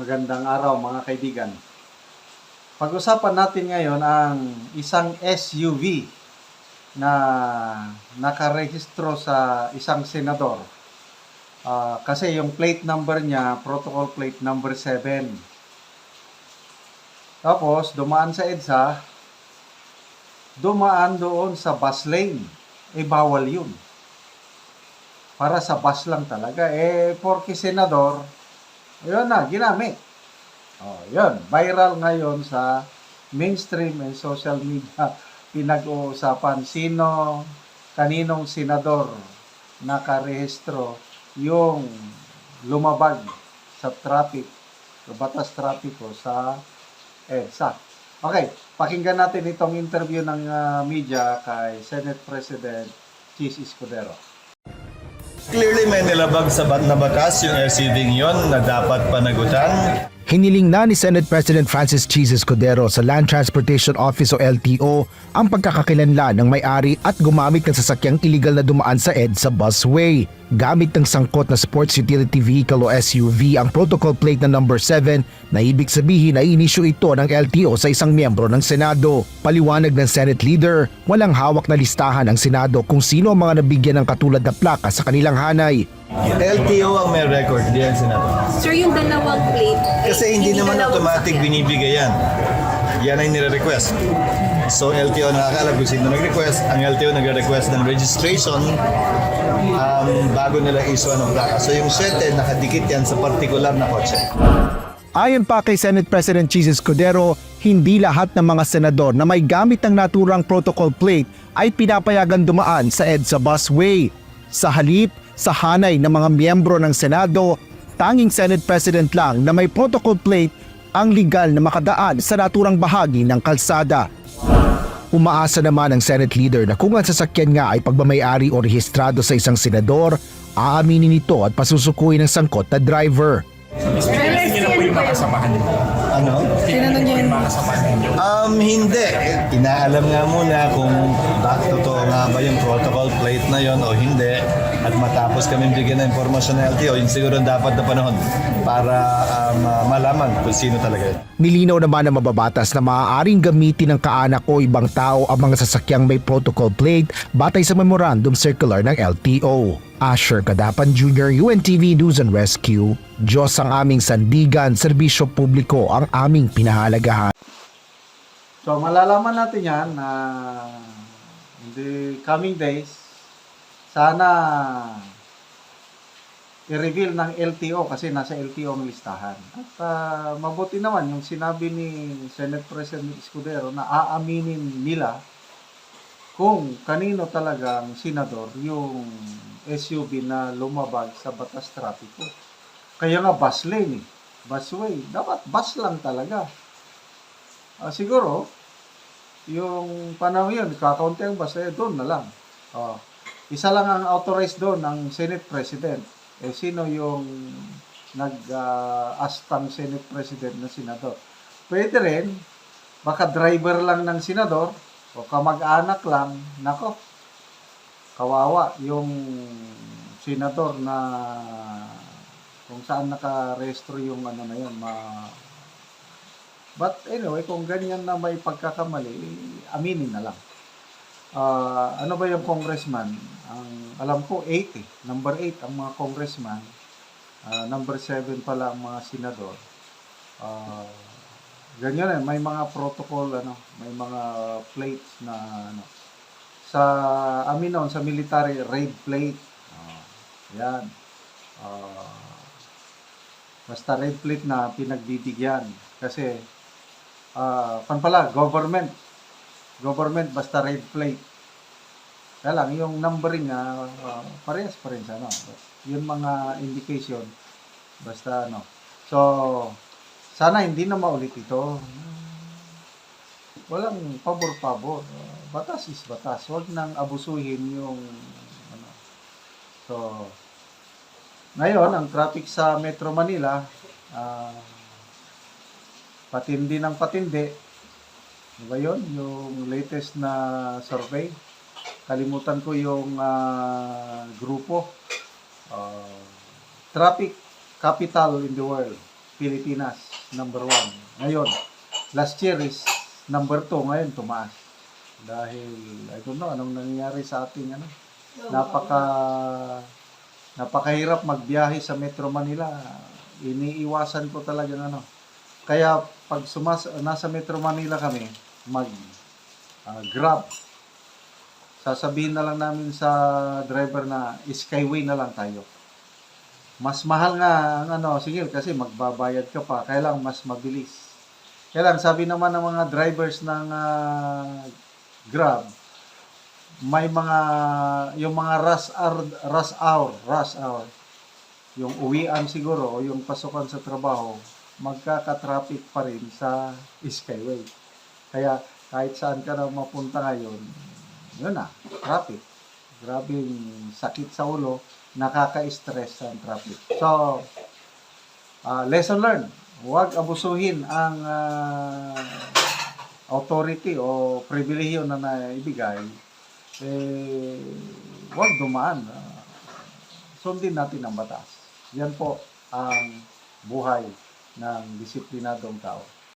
Magandang araw mga kaibigan. Pag-usapan natin ngayon ang isang SUV na nakarehistro sa isang senador. Ah, kasi yung plate number niya, protocol plate number 7. Tapos, dumaan sa EDSA, dumaan doon sa bus lane. Eh, bawal yun. Para sa bus lang talaga. Eh, porke senador, yun na, ginamit. Oh, yun. Viral ngayon sa mainstream and social media. Pinag-uusapan sino, kaninong senador nakarehistro yung lumabag sa traffic, sa batas trapiko sa EDSA. Okay, pakinggan natin itong interview ng ah, media kay Senate President Chis Escudero. Clearly may nilabag sa bat na batas yung SUV yon na dapat panagutan. Hiniling na ni Senate President Francis Cheese Escudero sa Land Transportation Office o LTO ang pagkakakilanlan ng may-ari at gumamit ng sasakyang iligal na dumaan sa EDSA busway. Gamit ng sangkot na Sports Utility Vehicle o SUV ang protocol plate na number 7 na ibig sabihin na inisyu ito ng LTO sa isang miyembro ng Senado. Paliwanag ng Senate Leader, walang hawak na listahan ng Senado kung sino ang mga nabigyan ng katulad na plaka sa kanilang hanay. LTO ang may record, di ang Senado. Sir, yung dalawang plate. ay Kasi hindi naman dalawang automatic sasakyan. binibigay yan. Yan ay nire-request. So LTO nakakaalam kung sino nag-request. Ang LTO nagre-request ng registration um, bago nila issue ng plaka. So yung 7, nakadikit yan sa particular na kotse. Ayon pa kay Senate President Cheese Escudero, hindi lahat ng mga senador na may gamit ng naturang protocol plate ay pinapayagan dumaan sa EDSA busway. Sa halip, sa hanay ng mga miyembro ng Senado, tanging Senate President lang na may protocol plate ang legal na makadaan sa naturang bahagi ng kalsada. Umaasa naman ang Senate leader na kung ang sasakyan nga ay pagmamayari o rehistrado sa isang senador, aaminin ito at pasusukuin ng sangkot na driver. Pero Yun na po yung mga kasamahan niyo. Ano? Kasamahan niyo. Um, hindi. Inaalam nga muna kung bakit totoo nga ba yung protocol plate na yon o hindi. At matapos kami bigyan ng informasyon ng LTO, yun siguro dapat na panahon para um, uh, malaman kung sino talaga yun. Nilinaw naman ng mababatas na maaaring gamitin ng kaanak o ibang tao ang mga sasakyang may protocol plate batay sa memorandum circular ng LTO. Asher Kadapan Jr., UNTV News and Rescue, Diyos ang aming sandigan, serbisyo publiko ang aming pinahalagahan. So, malalaman natin yan na in the coming days, sana i-reveal ng LTO kasi nasa LTO ang listahan. At ah, mabuti naman yung sinabi ni Senate President Escudero na aaminin nila kung kanino talagang senador yung SUV na lumabag sa batas trapiko. Kaya nga bus lane eh. Busway. Dapat bus lang talaga. Ah, siguro, yung panahon yun, kakaunti ang bus, eh, doon na lang. Oh. Isa lang ang authorized doon ng Senate President. Eh, sino yung nag-astang Senate President na senador? Pwede rin, baka driver lang ng senador, o kamag-anak lang, nako, kawawa yung senador na kung saan nakarestro yung ano na yun, ma... But anyway, kung ganyan na may pagkakamali, aminin na lang. Ah, ano ba yung congressman? Ang alam ko 8 eh. Number 8 ang mga congressman. Ah, number 7 pala ang mga senador. Ah, ganyan eh, may mga protocol ano, may mga plates na ano. Sa amin noon, sa military raid plate. Ah, yan. Ah, basta red plate na pinagbibigyan kasi ah pan pala government. Government basta red plate. Kaya lang yung numbering na ah, parehas pa rin sa ano yun mga indication basta ano. So sana hindi na maulit ito. Walang pabor-pabor batas is batas. Huwag nang abusuhin yung ano. So ngayon, ang traffic sa Metro Manila, ah, patindi ng patindi. Di ba yun? Yung latest na survey. Kalimutan ko yung ah, grupo. Ah, traffic capital in the world. Pilipinas, number one. Ngayon, last year is number two, ngayon tumaas. Dahil, I don't know, anong nangyayari sa ating, ano, napaka, napakahirap magbiyahe sa Metro Manila. Iniiwasan ko talagang ano. Kaya, pag sumas, nasa Metro Manila kami, mag, ah, grab. Sasabihin na lang namin sa driver na skyway na lang tayo. Mas mahal nga ang ano, sige kasi magbabayad ka pa, kailang mas mabilis. Kaya lang, sabi naman ng mga drivers ng ah, Grab, may mga, yung mga rush hour, rush hour, rush hour, yung uwian siguro o yung pasukan sa trabaho, magkaka-traffic pa rin sa Skyway. Kaya kahit saan ka na mapunta ngayon, yun na, traffic. Grabing sakit sa ulo, nakaka-stress ang traffic. So, ah, lesson learned. Huwag abusuhin ang ah, authority o pribilehiyo na naibigay. Eh, huwag dumaan. Ah, sundin natin ang batas. Yan po ang buhay ng disiplinadong tao.